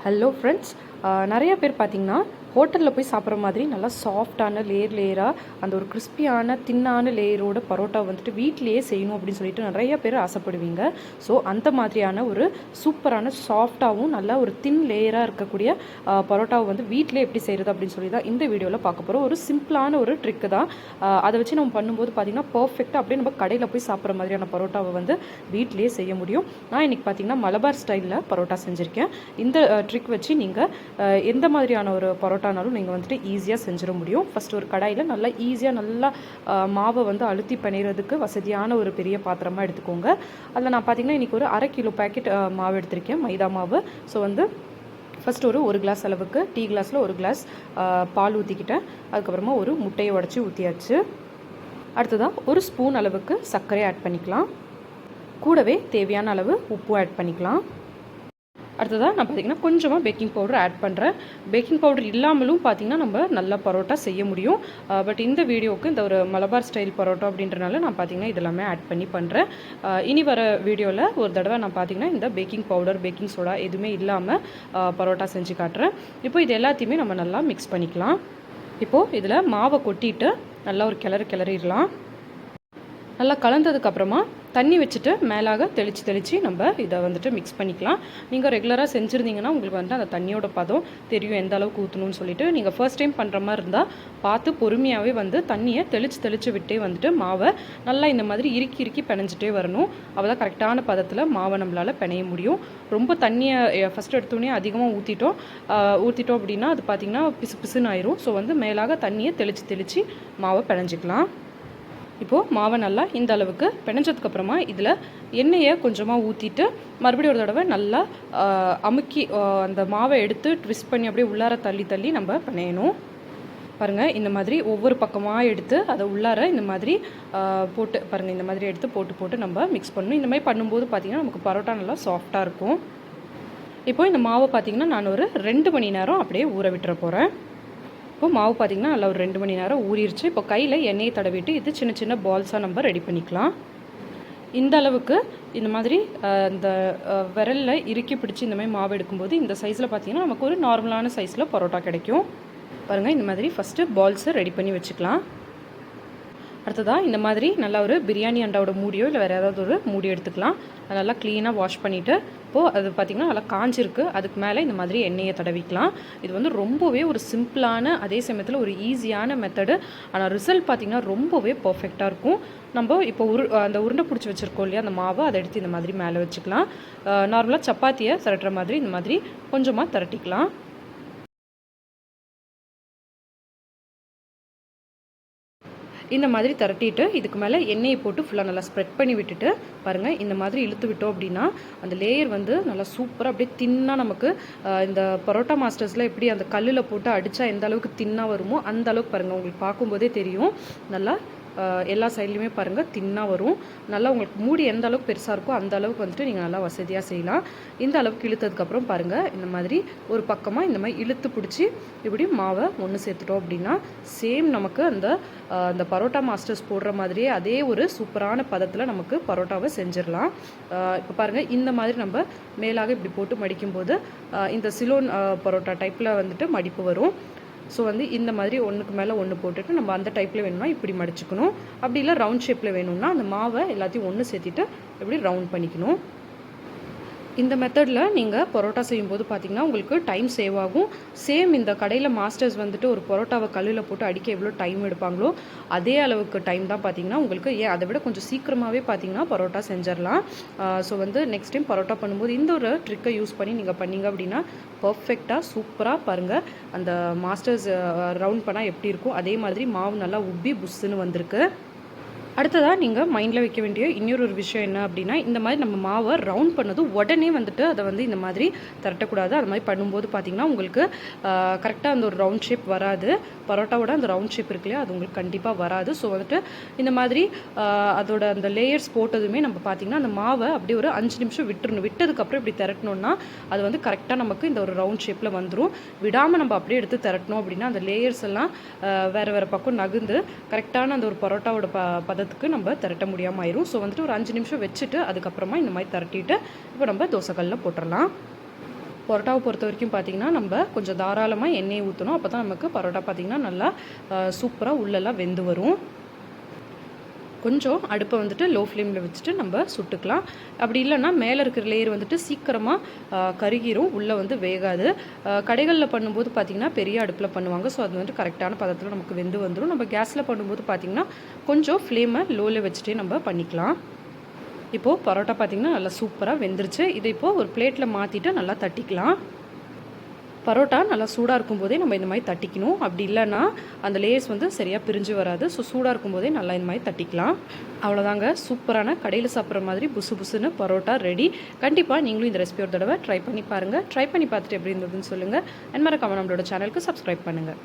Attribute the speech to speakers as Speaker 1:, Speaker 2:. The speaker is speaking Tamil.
Speaker 1: ஹலோ ஃப்ரெண்ட்ஸ் நிறைய பேர் பார்த்தீங்கன்னா ஹோட்டலில் போய் சாப்பிட்ற மாதிரி நல்லா சாஃப்டான லேயர் லேயராக அந்த ஒரு கிறிஸ்பியான தின்னான லேயரோட பரோட்டா வந்துட்டு வீட்டிலேயே செய்யணும் அப்படின்னு சொல்லிட்டு நிறைய பேர் ஆசைப்படுவீங்க. ஸோ அந்த மாதிரியான ஒரு சூப்பரான சாஃப்டாகவும் நல்லா ஒரு தின் லேயராக இருக்கக்கூடிய பரோட்டாவை வந்து வீட்டிலே எப்படி செய்கிறது அப்படின்னு சொல்லி தான் இந்த வீடியோவில் பார்க்க போகிறோம் ஒரு சிம்பிளான ஒரு ட்ரிக்கு தான். அதை வச்சு நம்ம பண்ணும்போது பார்த்தீங்கன்னா பர்ஃபெக்டாக அப்படியே நம்ம கடையில் போய் சாப்பிட்ற மாதிரியான பரோட்டாவை வந்து வீட்டிலேயே செய்ய முடியும். நான் இன்றைக்கி பார்த்தீங்கன்னா மலபார் ஸ்டைலில் பரோட்டா செஞ்சுருக்கேன். இந்த ட்ரிக் வச்சு நீங்கள் எந்த மாதிரியான ஒரு பரோட்டா பரோட்டானாலும் நீங்கள் வந்துட்டு ஈஸியாக செஞ்சிட முடியும். ஃபஸ்ட்டு ஒரு கடாயில் நல்லா ஈஸியாக நல்லா மாவை வந்து அழுத்தி பண்ணிடுறதுக்கு வசதியான ஒரு பெரிய பாத்திரமாக எடுத்துக்கோங்க. அதில் நான் பார்த்தீங்கன்னா இன்றைக்கி ஒரு அரை கிலோ பேக்கெட் மாவு எடுத்திருக்கேன் மைதா மாவு. ஸோ வந்து ஃபஸ்ட் ஒரு ஒரு கிளாஸ் அளவுக்கு டீ கிளாஸில் ஒரு கிளாஸ் பால் ஊற்றிக்கிட்டேன் அதுக்கப்புறமா ஒரு முட்டையை உடச்சி ஊற்றியாச்சு அடுத்ததாக ஒரு ஸ்பூன் அளவுக்கு சர்க்கரை ஆட் பண்ணிக்கலாம். கூடவே தேவையான அளவு உப்பு ஆட் பண்ணிக்கலாம். அடுத்ததாக நான் பார்த்தீங்கன்னா கொஞ்சமாக பேக்கிங் பவுடர் ஆட் பண்ணுறேன் பேக்கிங் பவுடர் இல்லாமலும் பார்த்தீங்கன்னா நம்ம நல்லா பரோட்டா செய்ய முடியும். பட் இந்த வீடியோவுக்கு இந்த ஒரு மலபார் ஸ்டைல் பரோட்டா அப்படின்றனால நான் பார்த்தீங்கன்னா இதெல்லாமே ஆட் பண்ணி பண்ணுறேன் இனி வர வீடியோவில் ஒரு தடவை நான் பார்த்தீங்கன்னா இந்த பேக்கிங் பவுடர் பேக்கிங் சோடா எதுவுமே இல்லாமல் பரோட்டா செஞ்சு காட்டுறேன். இப்போ இது எல்லாத்தையுமே நம்ம நல்லா மிக்ஸ் பண்ணிக்கலாம். இப்போது இதில் மாவை கொட்டிட்டு நல்லா ஒரு கிளறு கிளறிடலாம். நல்லா கலந்ததுக்கப்புறமா தண்ணி வச்சுட்டு மேலாக தெளித்து தெளித்து நம்ம இதை வந்துட்டு மிக்ஸ் பண்ணிக்கலாம். நீங்கள் ரெகுலராக செஞ்சுருந்தீங்கன்னா உங்களுக்கு வந்துட்டு அந்த தண்ணியோட பதம் தெரியும் எந்த அளவுக்கு ஊற்றணும்னு சொல்லிட்டு. நீங்கள் ஃபர்ஸ்ட் டைம் பண்ணுற மாதிரி இருந்தால் பார்த்து பொறுமையாகவே வந்து தண்ணியை தெளித்து தெளித்து விட்டே வந்துட்டு மாவை நல்லா இந்த மாதிரி இறுக்கி இறுக்கி பிணைஞ்சிட்டே வரணும். அப்போ தான் கரெக்டான பதத்தில் மாவை நம்மளால் பிணைய முடியும். ரொம்ப தண்ணியை ஃபஸ்ட்டு எடுத்தோடனே அதிகமாக ஊற்றிட்டோம் ஊற்றிட்டோம் அப்படின்னா அது பார்த்திங்கன்னா பிசு பிசுன்னு ஆயிரும். ஸோ வந்து மேலாக தண்ணியை தெளித்து தெளித்து மாவை பிணைஞ்சிக்கலாம். இப்போது மாவை நல்லா இந்த அளவுக்கு பிணைஞ்சதுக்கப்புறமா இதில் எண்ணெயை கொஞ்சமாக ஊற்றிட்டு மறுபடியும் ஒரு தடவை நல்லா அமுக்கி அந்த மாவை எடுத்து ட்விஸ்ட் பண்ணி அப்படியே உள்ளார தள்ளி தள்ளி நம்ம பிணையணும். பாருங்கள் இந்த மாதிரி ஒவ்வொரு பக்கமாக எடுத்து அதை உள்ளார இந்த மாதிரி போட்டு பாருங்கள் இந்த மாதிரி எடுத்து போட்டு போட்டு நம்ம மிக்ஸ் பண்ணணும். இந்த மாதிரி பண்ணும்போது பார்த்திங்கன்னா நமக்கு பரோட்டா நல்லா சாஃப்டாக இருக்கும். இப்போ இந்த மாவை பார்த்திங்கன்னா நான் ஒரு ரெண்டு மணி நேரம் அப்படியே ஊற விட்டுற போகிறேன் இப்போ மாவு பார்த்திங்கன்னா நல்லா ஒரு ரெண்டு மணி நேரம் ஊறிடுச்சு இப்போ கையில் எண்ணெயை தடவிட்டு இது சின்ன சின்ன பால்ஸாக நம்ம ரெடி பண்ணிக்கலாம். இந்த அளவுக்கு இந்த மாதிரி இந்த விரலில் இறுக்கி பிடிச்சி இந்த மாதிரி மாவு எடுக்கும்போது இந்த சைஸில் பார்த்தீங்கன்னா நமக்கு ஒரு நார்மலான சைஸில் பரோட்டா கிடைக்கும். பாருங்கள் இந்த மாதிரி ஃபஸ்ட்டு பால்ஸை ரெடி பண்ணி வச்சுக்கலாம். அடுத்ததாக இந்த மாதிரி நல்லா ஒரு பிரியாணி அண்டாவோட மூடியோ இல்லை வேறு ஏதாவது ஒரு மூடி எடுத்துக்கலாம். நல்லா க்ளீனாக வாஷ் பண்ணிவிட்டு அப்போது அது பார்த்திங்கன்னா நல்லா காஞ்சிருக்கு. அதுக்கு மேலே இந்த மாதிரி எண்ணெயை தடவிக்கலாம். இது வந்து ரொம்பவே ஒரு சிம்பிளான அதே சமயத்தில் ஒரு ஈஸியான மெத்தடு ஆனால் ரிசல்ட் பார்த்திங்கன்னா ரொம்பவே பர்ஃபெக்டாக இருக்கும். நம்ம இப்போ உரு அந்த உருண்டை பிடிச்சி வச்சுருக்கோம் இல்லையா அந்த மாவை அதை எடுத்து இந்த மாதிரி மேலே வச்சுக்கலாம். நார்மலாக சப்பாத்தியை திரட்டுற மாதிரி இந்த மாதிரி கொஞ்சமாக திரட்டிக்கலாம். இந்த மாதிரி திரட்டிட்டு இதுக்கு மேலே எண்ணெயை போட்டு ஃபுல்லாக நல்லா ஸ்ப்ரெட் பண்ணி விட்டுட்டு பாருங்கள் இந்த மாதிரி இழுத்து விட்டோம் அப்படின்னா அந்த லேயர் வந்து நல்லா சூப்பராக அப்படியே தின்னாக நமக்கு இந்த பரோட்டா மாஸ்டர்ஸில் எப்படி அந்த கல்லில் போட்டு அடித்தா எந்த அளவுக்கு தின்னாக வருமோ அந்த அளவுக்கு பாருங்கள் உங்களுக்கு பார்க்கும்போதே தெரியும். நல்லா எல்லா சைட்லேயுமே பாருங்கள் தின்னாக வரும். நல்லா உங்களுக்கு மூடி எந்த அளவுக்கு பெருசாக இருக்கோ அந்த அளவுக்கு வந்துட்டு நீங்கள் நல்லா வசதியாக செய்யலாம். இந்த அளவுக்கு இழுத்ததுக்கப்புறம் பாருங்கள் இந்த மாதிரி ஒரு பக்கமாக இந்த மாதிரி இழுத்து பிடிச்சி இப்படி மாவை ஒன்று சேர்த்துட்டோம் அப்படின்னா சேம் நமக்கு அந்த அந்த பரோட்டா மாஸ்டர்ஸ் போடுற மாதிரியே அதே ஒரு சூப்பரான பதத்தில் நமக்கு பரோட்டாவை செஞ்சிடலாம். இப்போ பாருங்கள் இந்த மாதிரி நம்ம மேலாக இப்படி போட்டு மடிக்கும்போது இந்த சிலோன் பரோட்டா டைப்பில் வந்துட்டு மடிப்பு வரும். ஸோ வந்து இந்த மாதிரி ஒன்றுக்கு மேலே ஒன்று போட்டுட்டு நம்ம அந்த டைப்பில் வேணும்னா இப்படி மடிச்சுக்கணும். அப்படி இல்லை ரவுண்ட் ஷேப்பில் வேணும்னா அந்த மாவை எல்லாத்தையும் ஒன்று சேர்த்திட்டு இப்படி ரவுண்ட் பண்ணிக்கணும். இந்த மெத்தடில் நீங்கள் பரோட்டா செய்யும்போது பார்த்தீங்கன்னா உங்களுக்கு டைம் சேவ் ஆகும். சேம் இந்த கடையில் மாஸ்டர்ஸ் வந்துட்டு ஒரு பரோட்டாவை கல்லில் போட்டு அடிக்க எவ்வளோ டைம் எடுப்பாங்களோ அதே அளவுக்கு டைம் தான் பார்த்தீங்கன்னா உங்களுக்கு ஏன் அதை விட கொஞ்சம் சீக்கிரமாகவே பார்த்தீங்கன்னா பரோட்டா செஞ்சிடலாம். ஸோ வந்து நெக்ஸ்ட் டைம் பரோட்டா பண்ணும்போது இந்த ஒரு ட்ரிக்கை யூஸ் பண்ணி நீங்கள் பண்ணீங்க அப்படின்னா பர்ஃபெக்டாக சூப்பராக பாருங்கள் அந்த மாஸ்டர்ஸ் ரவுண்ட் பண்ணால் எப்படி இருக்கும் அதே மாதிரி மாவு நல்லா உப்பி புஷ்ஷுன்னு வந்திருக்கு. அடுத்ததாக நீங்கள் மைண்டில் வைக்க வேண்டிய இன்னொரு ஒரு விஷயம் என்ன அப்படின்னா இந்த மாதிரி நம்ம மாவை ரவுண்ட் பண்ணதும் உடனே வந்துட்டு அதை வந்து இந்த மாதிரி திரட்டக்கூடாது. அது மாதிரி பண்ணும்போது பார்த்தீங்கன்னா உங்களுக்கு கரெக்டாக அந்த ஒரு ரவுண்ட் ஷேப் வராது. பரோட்டாவோட அந்த ரவுண்ட் ஷேப் இருக்கு அது உங்களுக்கு கண்டிப்பாக வராது. ஸோ வந்துட்டு இந்த மாதிரி அதோட அந்த லேயர்ஸ் போட்டதுமே நம்ம பார்த்தீங்கன்னா அந்த மாவை அப்படியே ஒரு அஞ்சு நிமிஷம் விட்டுறணும். விட்டதுக்கப்புறம் இப்படி திரட்டணும்னா அது வந்து கரெக்டாக நமக்கு இந்த ஒரு ரவுண்ட் ஷேப்பில் வந்துடும் விடாமல் நம்ம அப்படியே எடுத்து திரட்டணும் அப்படின்னா அந்த லேயர்ஸ் எல்லாம் வேறு வேறு பக்கம் நகுந்து கரெக்டான அந்த ஒரு பரோட்டாவோட ப பதத்தை பதத்துக்கு நம்ம திரட்ட முடியாமல் ஆயிரும் ஸோ வந்துட்டு ஒரு அஞ்சு நிமிஷம் வச்சுட்டு அதுக்கப்புறமா இந்த மாதிரி திரட்டிட்டு இப்போ நம்ம தோசைக்கல்லில் போட்டுடலாம் பரோட்டாவை பொறுத்த வரைக்கும் பார்த்திங்கன்னா நம்ம கொஞ்சம் தாராளமாக எண்ணெய் ஊற்றணும் அப்போ தான் நமக்கு பரோட்டா பார்த்திங்கன்னா நல்லா சூப்பராக உள்ளெல்லாம் வெந்து வரும். கொஞ்சம் அடுப்பை வந்துட்டு லோ ஃப்ளேமில் வச்சுட்டு நம்ம சுட்டுக்கலாம். அப்படி இல்லைன்னா மேலே இருக்கிற லேயர் வந்துட்டு சீக்கிரமாக கருகிரும் உள்ளே வந்து வேகாது. கடைகளில் பண்ணும்போது பார்த்திங்கன்னா பெரிய அடுப்பில் பண்ணுவாங்க. ஸோ அது வந்து கரெக்டான பதத்தில் நமக்கு வெந்து வந்துடும் நம்ம கேஸில் பண்ணும்போது பார்த்திங்கன்னா கொஞ்சம் ஃப்ளேமை லோவில் வச்சுட்டே நம்ம பண்ணிக்கலாம். இப்போது பரோட்டா பார்த்திங்கன்னா நல்லா சூப்பராக வெந்துருச்சு. இதை இப்போது ஒரு பிளேட்டில் மாற்றிட்டு நல்லா தட்டிக்கலாம். பரோட்டா நல்லா சூடாக இருக்கும்போதே நம்ம இந்த மாதிரி தட்டிக்கணும். அப்படி இல்லைன்னா அந்த லேயர்ஸ் வந்து சரியாக பிரிஞ்சு வராது. ஸோ சூடாக இருக்கும்போதே நல்லா இந்த மாதிரி தட்டிக்கலாம். அவ்வளோதாங்க. சூப்பரான கடையில் சாப்பிட்ற மாதிரி புசு புசுன்னு பரோட்டா ரெடி கண்டிப்பாக நீங்களும் இந்த ரெசிபி ஒரு தடவை ட்ரை பண்ணி பாருங்கள் ட்ரை பண்ணி பார்த்துட்டு எப்படி இருந்ததுன்னு சொல்லுங்கள் அண்ட் மறக்காம நம்மளோட சேனலுக்கு சப்ஸ்கிரைப் பண்ணுங்கள்